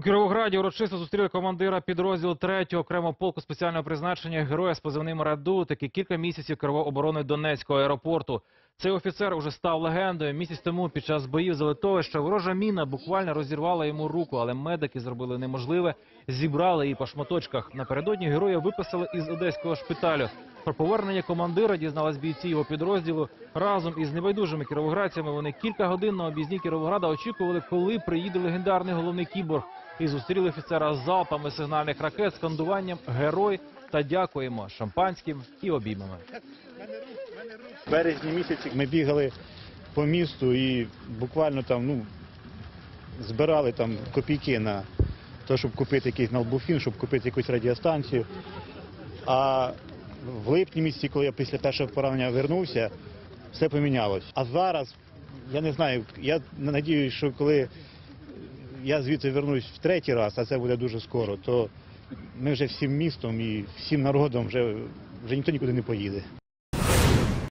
У Кіровограді урочисто зустріли командира підрозділу 3-го окремого полку спеціального призначення героя з позивним Раду, який кілька місяців керував обороною Донецького аеропорту. Цей офіцер уже став легендою. Місяць тому під час боїв за литовище ворожа міна буквально розірвала йому руку, але медики зробили неможливе, зібрали її по шматочках. Напередодні героя виписали із одеського шпиталю. Про повернення командира дізналась бійці його підрозділу. Разом із небайдужими кіровоградцями вони кілька годин на об'їзні Кіровограда очікували, коли приїде легендарний головний кіборг. І зустріли офіцера з залпами сигнальних ракет, скандуванням Герой та дякуємо шампанським і обіймами. В березні місяці ми бігали по місту і буквально там ну, збирали там копійки на те, щоб купити якийсь налбуфін, щоб купити якусь радіостанцію. А в липні місяці, коли я після першого поранення вернувся, все помінялось. А зараз, я не знаю, я надіюсь, що коли я звідси вернусь в третій раз, а це буде дуже скоро, то ми вже всім містом і всім народом вже, вже ніхто нікуди не поїде.